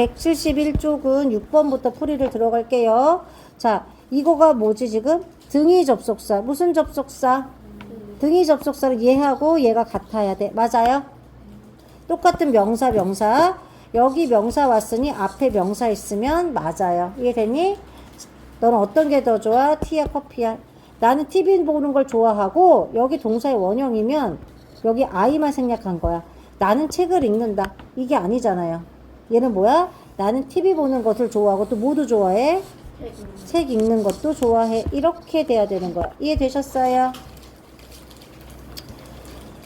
171쪽은 6번부터 풀이를 들어갈게요. 자, 이거가 뭐지 지금? 등위 접속사. 무슨 접속사? 등위 접속사를 얘하고 얘가 같아야 돼. 맞아요? 똑같은 명사, 명사. 여기 명사 왔으니 앞에 명사 있으면 맞아요. 이해되니? 너는 어떤 게 더 좋아? 티야, 커피야? 나는 TV 보는 걸 좋아하고 여기 동사의 원형이면 여기 아이만 생략한 거야. 나는 책을 읽는다. 이게 아니잖아요. 얘는 뭐야? 나는 TV 보는 것을 좋아하고 또 모두 좋아해? 책 읽는 것도 좋아해. 이렇게 돼야 되는 거야. 이해되셨어요?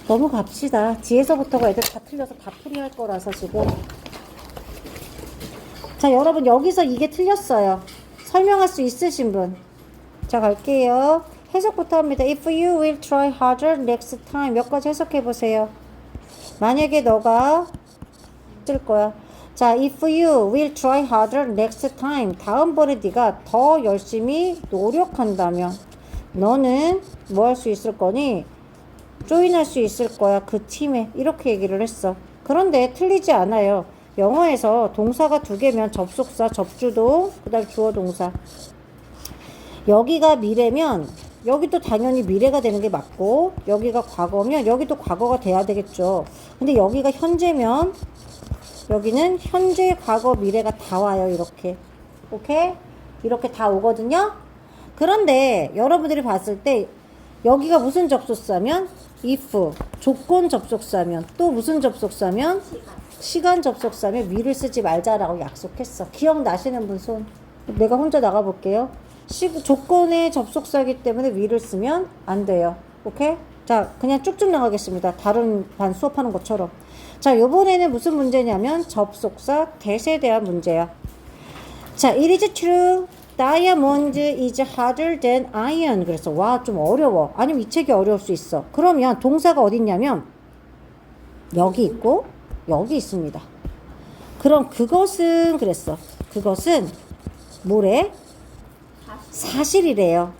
너무 갑시다. 뒤에서부터가 애들 다 틀려서 다 풀이할 거라서 지금. 자, 여러분 여기서 이게 틀렸어요. 설명할 수 있으신 분. 자, 갈게요. 해석부터 합니다. If you will try harder next time. 몇 가지 해석해 보세요. 만약에 너가 쓸 거야. 자, if you will try harder next time. 다음번에 네가 더 열심히 노력한다면 너는 뭐 할 수 있을 거니? 조인할 수 있을 거야. 그 팀에. 이렇게 얘기를 했어. 그런데 틀리지 않아요. 영어에서 동사가 두 개면 접속사, 접주동, 그 다음 주어 동사. 여기가 미래면 여기도 당연히 미래가 되는 게 맞고 여기가 과거면 여기도 과거가 돼야 되겠죠. 근데 여기가 현재면 여기는 현재, 과거, 미래가 다 와요. 이렇게. 오케이? 이렇게 다 오거든요. 그런데 여러분들이 봤을 때 여기가 무슨 접속사면 if 조건 접속사면 또 무슨 접속사면 시간 접속사면 위를 쓰지 말자라고 약속했어. 기억나시는 분 손? 내가 혼자 나가 볼게요. 시, 조건의 접속사이기 때문에 위를 쓰면 안 돼요. 오케이? 자, 그냥 쭉쭉 나가겠습니다. 다른 반 수업하는 것처럼. 자, 요번에는 무슨 문제냐면 접속사 대세에 대한 문제야. 자, it is true. Diamond is harder than iron. 그래서 와, 좀 어려워. 아니면 이 책이 어려울 수 있어. 그러면 동사가 어디 있냐면 여기 있고 여기 있습니다. 그럼 그것은 그랬어. 그것은 뭐래? 사실이래요.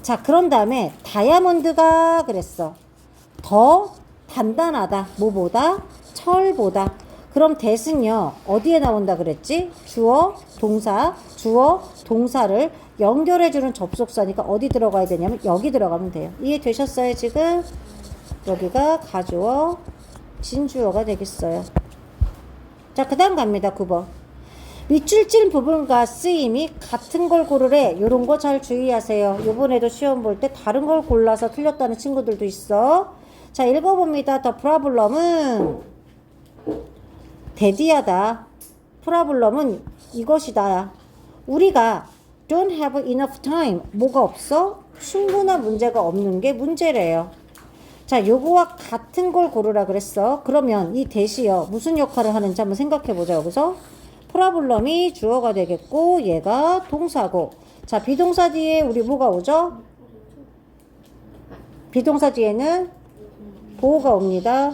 자, 그런 다음에 다이아몬드가 그랬어. 더 단단하다. 뭐보다? 철보다. 그럼 대신요 어디에 나온다 그랬지? 주어, 동사, 주어, 동사를 연결해주는 접속사니까 어디 들어가야 되냐면 여기 들어가면 돼요. 이해 되셨어요, 지금? 여기가 가주어, 진주어가 되겠어요. 자, 그 다음 갑니다. 9번. 밑줄 찐 부분과 쓰임이 같은 걸 고르래. 요런 거 잘 주의하세요. 요번에도 시험 볼 때 다른 걸 골라서 틀렸다는 친구들도 있어. 자, 읽어봅니다. 더 프라블럼은 대디하다. 프라블럼은 이것이다. 우리가 don't have enough time. 뭐가 없어? 충분한 문제가 없는 게 문제래요. 자, 요거와 같은 걸 고르라 그랬어. 그러면 이 대시요. 무슨 역할을 하는지 한번 생각해 보자. 여기서 프라블럼이 주어가 되겠고 얘가 동사고. 자, 비동사 뒤에 우리 뭐가 오죠? 비동사 뒤에는 보호가 옵니다.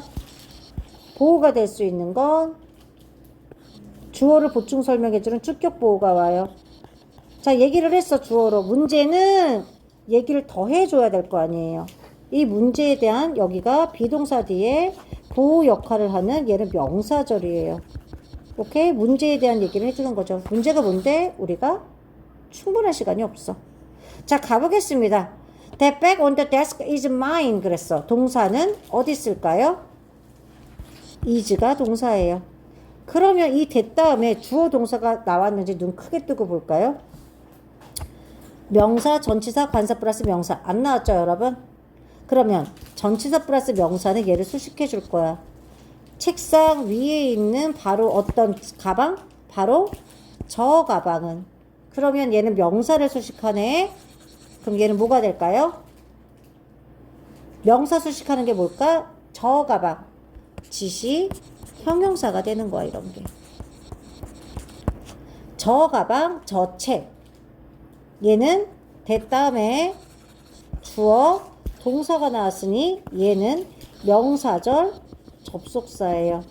보호가 될 수 있는 건 주어를 보충 설명해주는 주격 보호가 와요. 자, 얘기를 했어, 주어로. 문제는 얘기를 더 해줘야 될 거 아니에요. 이 문제에 대한 여기가 비동사 뒤에 보호 역할을 하는 얘는 명사절이에요. 오케이? 문제에 대한 얘기를 해주는 거죠. 문제가 뭔데? 우리가 충분한 시간이 없어. 자, 가보겠습니다. That bag on the desk is mine. 그랬어. 동사는 어디 있을까요? is가 동사예요. 그러면 이 that 다음에 주어 동사가 나왔는지 눈 크게 뜨고 볼까요? 명사, 전치사, 관사 플러스 명사. 안 나왔죠, 여러분? 그러면 전치사 플러스 명사는 얘를 수식해 줄 거야. 책상 위에 있는 바로 어떤 가방? 바로 저 가방은. 그러면 얘는 명사를 수식하네. 그럼 얘는 뭐가 될까요? 명사 수식하는 게 뭘까? 저 가방. 지시 형용사가 되는 거야, 이런 게. 저 가방, 저 책. 얘는 대 다음에 주어 동사가 나왔으니 얘는 명사절 접속사예요.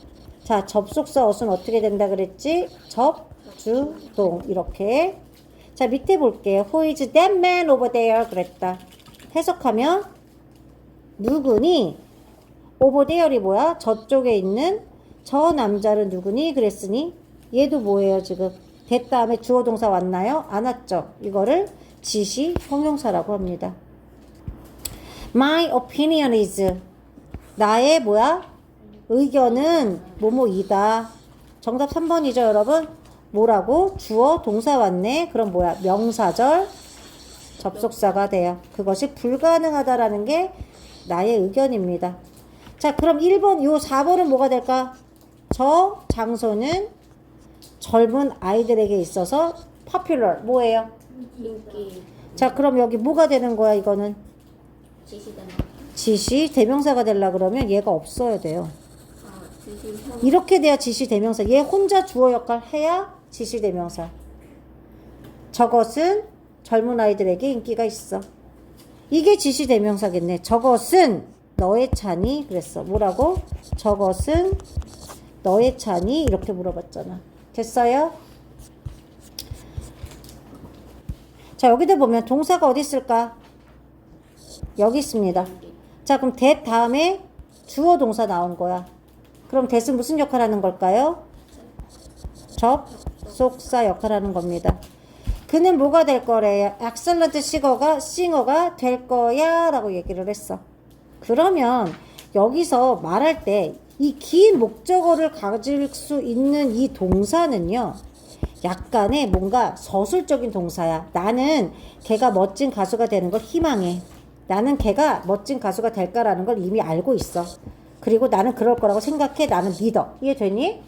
자, 접속사 어순 어떻게 된다 그랬지? 접 주 동 이렇게. 자, 밑에 볼게요. Who is that man over there? 그랬다. 해석하면 누구니? over there이 뭐야? 저쪽에 있는 저 남자는 누구니? 그랬으니 얘도 뭐예요, 지금? 됐 다음에 주어 동사 왔나요? 안 왔죠? 이거를 지시 형용사라고 합니다. My opinion is 나의 뭐야? 의견은 뭐뭐이다. 정답 3번이죠, 여러분? 뭐라고? 주어 동사 왔네. 그럼 뭐야? 명사절 접속사가 돼요. 그것이 불가능하다라는 게 나의 의견입니다. 자, 그럼 1번, 요 4번은 뭐가 될까? 저 장소는 젊은 아이들에게 있어서 popular. 뭐예요? 인기 자, 그럼 여기 뭐가 되는 거야, 이거는? 지시대나 지시 대명사가 되려 그러면 얘가 없어야 돼요. 아 지시 형 이렇게 돼야 지시 대명사. 얘 혼자 주어 역할 해야 지시 대명사. 저것은 젊은 아이들에게 인기가 있어. 이게 지시 대명사겠네. 저것은 너의 차니 그랬어. 뭐라고? 저것은 너의 차니 이렇게 물어봤잖아. 됐어요? 자, 여기다 보면 동사가 어디 있을까? 여기 있습니다. 자, 그럼 that 다음에 주어 동사 나온 거야. 그럼 that은 무슨 역할 하는 걸까요? 접속사 역할 하는 겁니다. 그는 뭐가 될 거래요? excellent 싱어가, 싱어가 될 거야 라고 얘기를 했어. 그러면 여기서 말할 때 이 긴 목적어를 가질 수 있는 이 동사는요. 약간의 뭔가 서술적인 동사야. 나는 걔가 멋진 가수가 되는 걸 희망해. 나는 걔가 멋진 가수가 될까라는 걸 이미 알고 있어. 그리고 나는 그럴 거라고 생각해. 나는 믿어. 이해되니?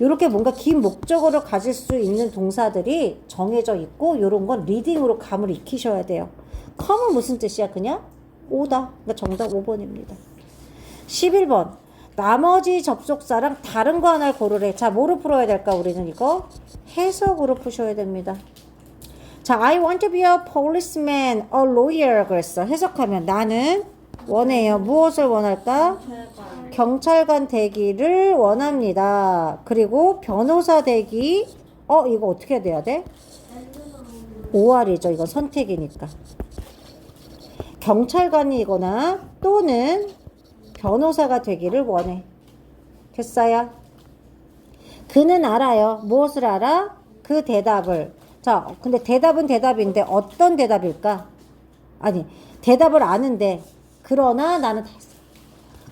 요렇게 뭔가 긴 목적어를 가질 수 있는 동사들이 정해져 있고 요런 건 리딩으로 감을 익히셔야 돼요. 컴은 무슨 뜻이야? 그냥 오다. 그러니까 정답 5번입니다. 11번. 나머지 접속사랑 다른 거 하나를 고르래. 자, 뭐로 풀어야 될까? 우리는 이거 해석으로 푸셔야 됩니다. 자, I want to be a policeman, a lawyer 그랬어. 해석하면 나는 원해요. 무엇을 원할까? 경찰관 되기를 원합니다. 그리고 변호사 되기, 어, 이거 어떻게 돼야 돼? 5알이죠. 이건 선택이니까. 경찰관이거나 또는 변호사가 되기를 원해. 됐어요? 그는 알아요. 무엇을 알아? 그 대답을. 자, 근데 대답은 대답인데 어떤 대답일까? 아니, 대답을 아는데, 그러나 나는.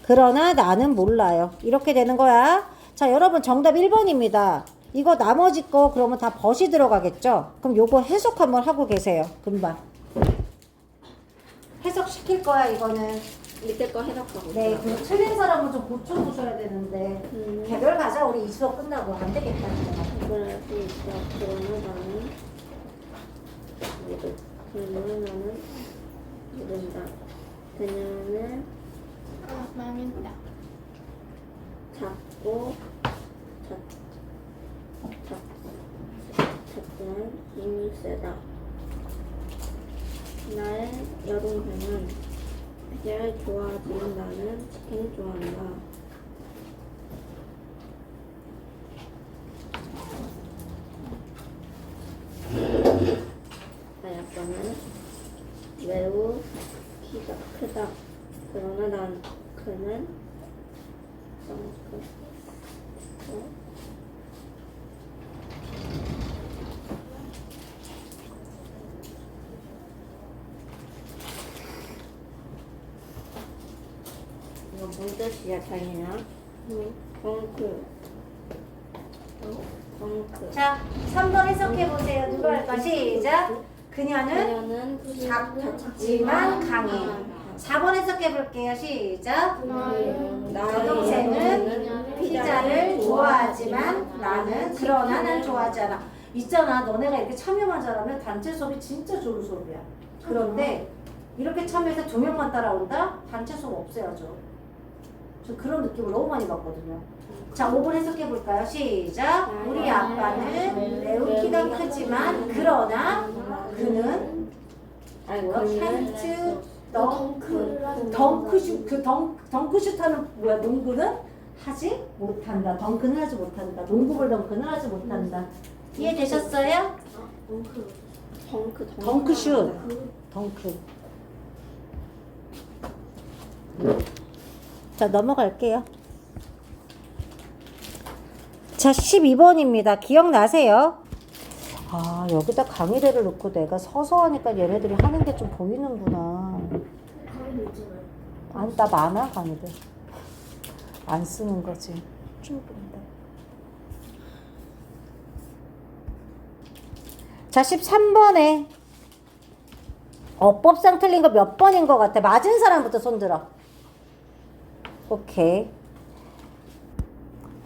그러나 나는 몰라요. 이렇게 되는 거야. 자, 여러분 정답 1번입니다. 이거 나머지 거 그러면 다 벗이 들어가겠죠? 그럼 요거 해석 한번 하고 계세요. 금방. 해석 시킬 거야, 이거는. 밑에 거 해석하고 네. 그 틀린 사람은 좀 고쳐보셔야 되는데. 음. 개별 가자, 우리 이 수업 끝나고. 안 되겠다. 수 있어 그러나 나는 그러나 나는 모른다 그녀는 아, 망했다. 작고 작 작, 작지만 힘이 세다 나의 여동생은 피자를 좋아하지만 나는 치킨을 좋아한다 내 아빠는 매우 키가 크다. 그러나 난 그는 너무 크. 어? 이거 뭔 뜻이야, 자기나? 응. 덩크. 어? 덩크. 자, 3번 해석해 보세요. 누가 할까? 시작. 그녀는 그녀는 작지만 강해. 4번 해석해 볼게요. 시작. 음, 여동생은 피자를 좋아하지만 나는 그러나 난 좋아하지 않아. 있잖아. 너네가 이렇게 참여만 잘하면 단체 수업이 진짜 좋은 수업이야. 그런데 이렇게 참여해서 두 명만 따라온다? 단체 수업 없애야죠. 저 그런 느낌을 너무 많이 받거든요. 자, 5번 해석해 볼까요? 시작. 우리 아빠는 매우 키가 크지만 그러나 그는 캔트 덩크 덩크를 덩크슛 그 덩, 덩크슛 하는 뭐야 농구는 하지 못한다 덩크는 하지 못한다 농구볼 덩크는 하지 못한다 이해되셨어요? 덩크. 덩크. 덩크슛 덩크 자 넘어갈게요 자, 12번입니다. 기억나세요? 아, 여기다 강의대를 놓고 내가 서서 하니까 얘네들이 하는 게 좀 보이는구나. 아니, 나 많아, 강의대. 안 쓰는 거지. 자, 13번에 어법상 틀린 거 몇 번인 것 같아? 맞은 사람부터 손 들어. 오케이.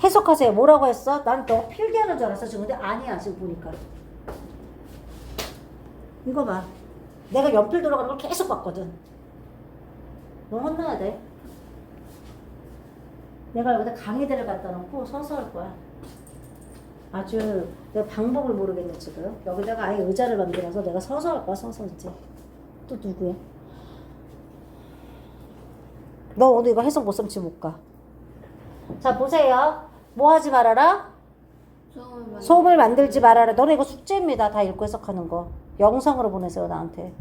해석하세요. 뭐라고 했어? 난 너 필기하는 줄 알았어. 지금 근데 아니야. 지금 보니까. 이거 봐. 내가 연필 들어가는 걸 계속 봤거든. 너 혼나야 돼. 내가 여기다 강의대를 갖다 놓고 서서 할 거야. 아주 내가 방법을 모르겠네 지금. 여기다가 아예 의자를 만들어서 내가 서서 할 거야. 서서 이제. 또 누구야? 너 오늘 이거 해석 못 지금 못 가. 자 보세요. 뭐 하지 말아라? 소음을 만들지 말아라. 너네 이거 숙제입니다. 다 읽고 해석하는 거. 영상으로 보내세요 나한테.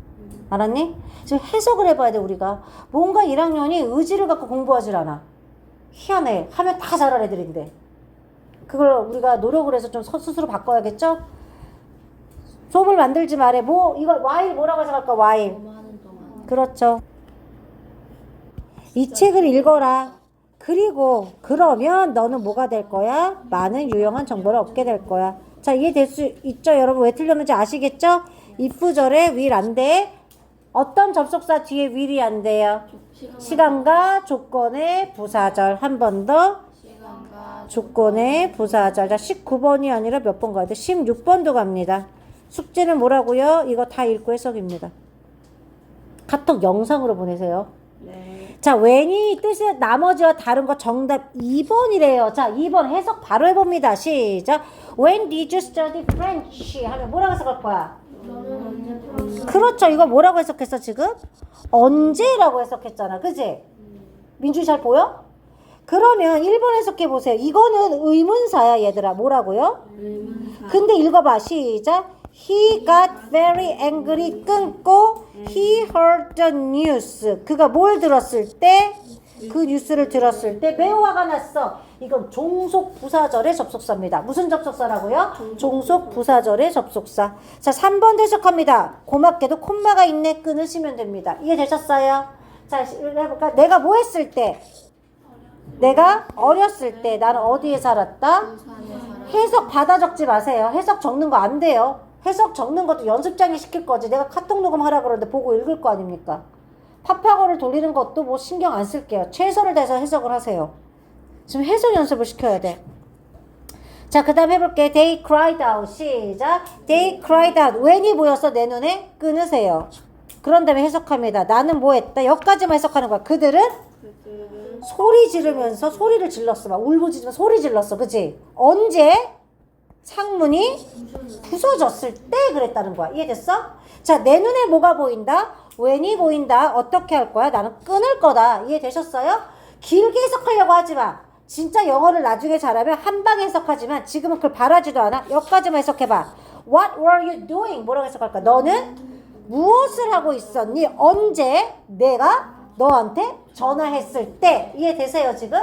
알았니? 지금 해석을 해봐야 돼 우리가. 뭔가 1학년이 의지를 갖고 공부하질 않아. 희한해. 하면 다 잘할 애들인데. 그걸 우리가 노력을 해서 좀 서- 스스로 바꿔야겠죠? 소음을 만들지 말해. 뭐 이거 와일 뭐라고 해석할까? 와일. 그렇죠. 이 책을 읽어라. 그리고 그러면 너는 뭐가 될 거야? 많은 유용한 정보를 얻게 될 거야. 자, 이해될 수 있죠? 여러분 왜 틀렸는지 아시겠죠? if절에 will 안 돼. 어떤 접속사 뒤에 will이 안 돼요? 시간 시간과 조건의 부사절. 한 번 더. 조건의 부사절. 자, 19번이 아니라 몇 번 가야 돼? 16번도 갑니다. 숙제는 뭐라고요? 이거 다 읽고 해석입니다. 카톡 영상으로 보내세요. 네. 자, when이 뜻이 나머지와 다른 거 정답 2번이래요. 자, 2번 해석 바로 해봅니다. 시작. When did you study French? 하면 뭐라고 해석할 거야? 그렇죠. 이거 뭐라고 해석했어, 지금? 언제라고 해석했잖아. 그지? 민주 잘 보여? 그러면 1번 해석해 보세요. 이거는 의문사야, 얘들아. 뭐라고요? 근데 읽어봐. 시작. He got very angry 끊고 he heard the news. 그가 뭘 들었을 때? 그 뉴스를 들었을 때 매우 화가 났어. 이건 종속 부사절의 접속사입니다. 무슨 접속사라고요? 종속 부사절의 접속사. 자, 3번 해석합니다. 고맙게도 콤마가 있네. 끊으시면 됩니다. 이해되셨어요? 자, 해볼까? 내가 뭐 했을 때? 내가 어렸을 때 나는 어디에 살았다? 해석 받아 적지 마세요. 해석 적는 거 안 돼요. 해석 적는 것도 연습장에 시킬 거지. 내가 카톡 녹음하라 그러는데 보고 읽을 거 아닙니까? 파파고를 돌리는 것도 뭐 신경 안 쓸게요. 최선을 다해서 해석을 하세요. 지금 해석 연습을 시켜야 돼. 자, 그 다음 해볼게. They cried out. 시작. They cried out. when이 보였어? 내 눈에? 끊으세요. 그런 다음에 해석합니다. 나는 뭐 했다? 여기까지만 해석하는 거야. 그들은 소리 지르면서 소리를 질렀어. 막 울부짖으면 소리 질렀어. 그치? 언제? 창문이 부서졌을 때 그랬다는 거야. 이해됐어? 자, 내 눈에 뭐가 보인다? 웬이 보인다? 어떻게 할 거야? 나는 끊을 거다. 이해되셨어요? 길게 해석하려고 하지 마. 진짜 영어를 나중에 잘하면 한 방에 해석하지만 지금은 그걸 바라지도 않아. 여기까지만 해석해봐. What were you doing? 뭐라고 해석할까? 너는 무엇을 하고 있었니? 언제 내가 너한테 전화했을 때. 이해되세요, 지금?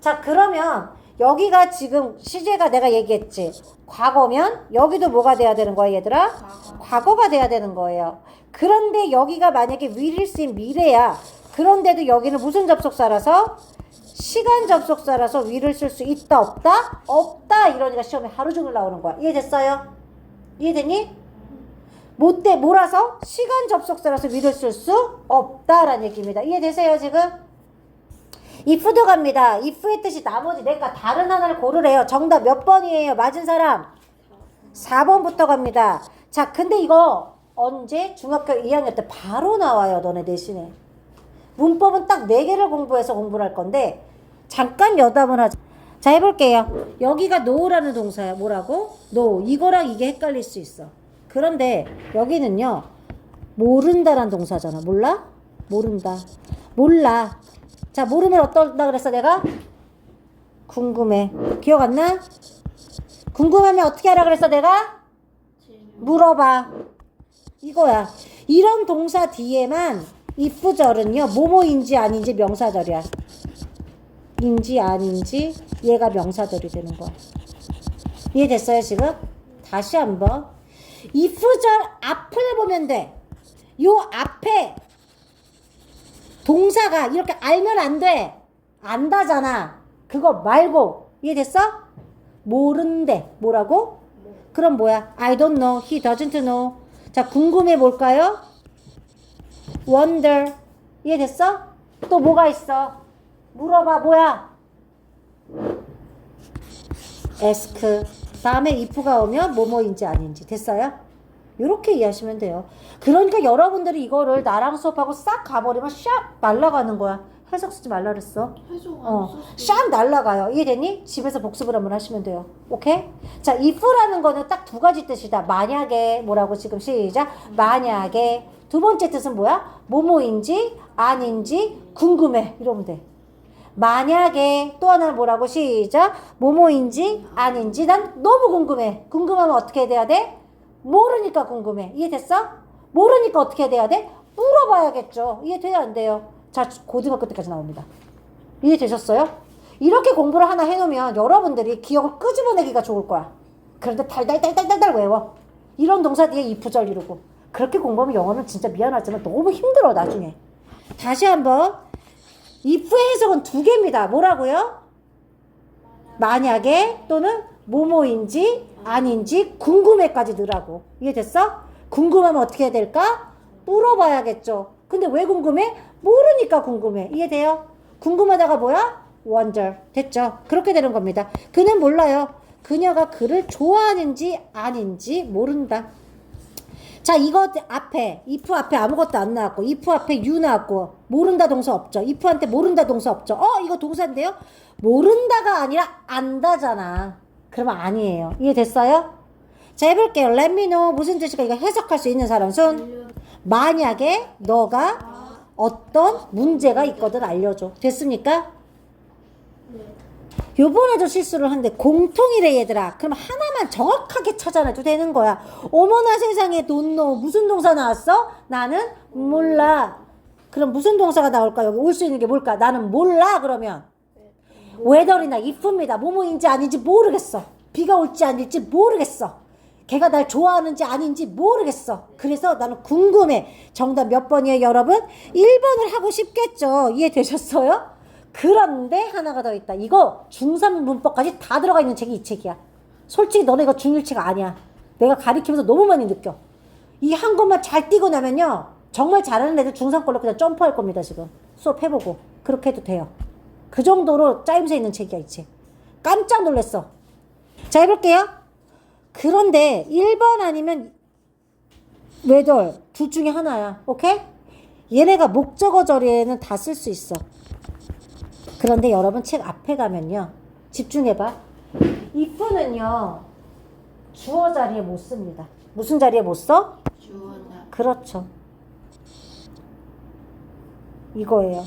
자, 그러면 여기가 지금 시제가 내가 얘기했지. 과거면 여기도 뭐가 돼야 되는 거야, 얘들아? 과거가 돼야 되는 거예요. 그런데 여기가 만약에 will일 쓰인 미래야. 그런데도 여기는 무슨 접속사라서? 시간 접속사라서 will을 쓸 수 있다, 없다? 없다. 이러니까 시험에 하루 종일 나오는 거야. 이해됐어요? 이해됐니? 못돼 뭐라서? 시간 접속사라서 will을 쓸수 없다라는 얘기입니다. 이해되세요, 지금? If도 갑니다. if의 뜻이 나머지 내가 다른 하나를 고르래요. 정답 몇 번이에요? 맞은 사람? 4번부터 갑니다. 자, 근데 이거 언제? 중학교 2학년 때 바로 나와요. 너네 내신에. 문법은 딱 4개를 공부해서 공부를 할 건데 잠깐 여담을 하자. 자, 해볼게요. 여기가 노라는 동사야. 뭐라고? 노. 이거랑 이게 헷갈릴 수 있어. 그런데 여기는요. 모른다란 동사잖아. 몰라? 모른다. 몰라. 자, 모르면 어떨다 그랬어, 내가? 궁금해. 기억 안 나? 궁금하면 어떻게 하라 그랬어, 내가? 물어봐. 이거야. 이런 동사 뒤에만 if절은요, 뭐뭐인지 아닌지 명사절이야. 인지 아닌지 얘가 명사절이 되는 거야. 이해됐어요, 지금? 다시 한번. if절 앞을 보면 돼. 요 앞에 동사가 이렇게 알면 안 돼. 안다잖아. 그거 말고. 이해됐어? 모른대. 뭐라고? 그럼 뭐야? I don't know. He doesn't know. 자, 궁금해 뭘까요? wonder. 이해됐어? 또 뭐가 있어? 물어봐. 뭐야? ask. 다음에 if가 오면 뭐뭐인지 아닌지. 됐어요? 이렇게 이해하시면 돼요. 그러니까 여러분들이 이거를 나랑 수업하고 싹 가버리면 샥 날아가는 거야. 해석 쓰지 말라 그랬어. 해석 안 어. 샥 날라가요. 이해됐니? 집에서 복습을 한번 하시면 돼요. 오케이? 자, if라는 거는 딱 두 가지 뜻이다. 만약에 뭐라고 지금 시작. 만약에 두 번째 뜻은 뭐야? 뭐뭐인지 아닌지 궁금해. 이러면 돼. 만약에 또 하나는 뭐라고 시작. 뭐뭐인지 아닌지 난 너무 궁금해. 궁금하면 어떻게 돼야 돼? 모르니까 궁금해. 이해됐어? 모르니까 어떻게 돼야 돼? 물어봐야겠죠. 이해돼요? 안 돼요? 자, 고등학교 때까지 나옵니다. 이해되셨어요? 이렇게 공부를 하나 해놓으면 여러분들이 기억을 끄집어내기가 좋을 거야. 그런데 달달달달달달 외워. 이런 동사 뒤에 이프절 이루고. 그렇게 공부하면 영어는 진짜 미안하지만 너무 힘들어, 나중에. 다시 한번. if의 해석은 두 개입니다. 뭐라고요? 만약에 또는 뭐뭐인지 아닌지 궁금해까지 넣으라고. 이해됐어? 궁금하면 어떻게 해야 될까? 물어봐야겠죠. 근데 왜 궁금해? 모르니까 궁금해. 이해돼요? 궁금하다가 뭐야? wonder. 됐죠? 그렇게 되는 겁니다. 그는 몰라요. 그녀가 그를 좋아하는지 아닌지 모른다. 자, 이거 앞에, if 앞에 아무것도 안 나왔고, if 앞에 you 나왔고, 모른다 동사 없죠. if한테 모른다 동사 없죠. 어, 이거 동사인데요? 모른다가 아니라 안다잖아. 그러면 아니에요. 이해됐어요? 자, 해볼게요. let me know. 무슨 뜻일까? 이거 해석할 수 있는 사람 손. 만약에 너가 어떤 문제가 있거든 알려줘. 됐습니까? 요번에도 실수를 한데 공통이래 얘들아. 그럼 하나만 정확하게 찾아내도 되는 거야. 어머나 세상에 돈노 무슨 동사 나왔어? 나는 몰라. 그럼 무슨 동사가 나올까? 여기 올 수 있는 게 뭘까? 나는 몰라 그러면 웨더이나 if입니다. 뭐뭐인지 아닌지 모르겠어. 비가 올지 아닐지 모르겠어. 걔가 날 좋아하는지 아닌지 모르겠어. 그래서 나는 궁금해. 정답 몇 번이에요, 여러분? 1번을 하고 싶겠죠. 이해되셨어요? 그런데 하나가 더 있다. 이거 중3 문법까지 다 들어가 있는 책이 이 책이야. 솔직히 너네 이거 중1책 아니야. 내가 가리키면서 너무 많이 느껴. 이 한 것만 잘 띄고 나면요. 정말 잘하는 애들 중3 걸로 그냥 점프할 겁니다, 지금. 수업 해보고. 그렇게 해도 돼요. 그 정도로 짜임새 있는 책이야, 이 책. 깜짝 놀랐어. 자, 해볼게요. 그런데 1번 아니면 외돌 둘 중에 하나야. 오케이? 얘네가 목적어 절에는 다 쓸 수 있어. 그런데 여러분 책 앞에 가면요. 집중해봐. if는요. 주어 자리에 못 씁니다. 무슨 자리에 못 써? 주어다. 그렇죠. 이거예요.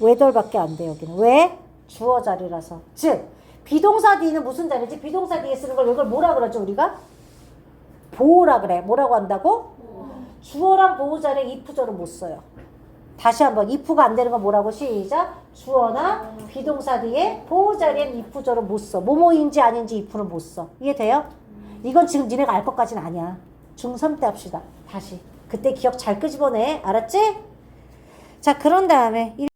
외돌밖에 안 돼, 여기는. 왜? 주어 자리라서. 즉, 비동사 뒤는 무슨 자리지? 비동사 뒤에 쓰는 걸 이걸 뭐라 그러죠, 우리가? 보호라 그래. 뭐라고 한다고? 주어랑 보호 자리에 if절은 못 써요. 다시 한번 if가 안 되는 건 뭐라고 시작 주어나 비동사 뒤에 보호 자리엔 if절은 못 써. 뭐뭐인지 아닌지 if는 못 써. 이해돼요? 이건 지금 니네가 알 것까지는 아니야. 중3 때 합시다. 다시. 그때 기억 잘 끄집어내. 알았지? 자, 그런 다음에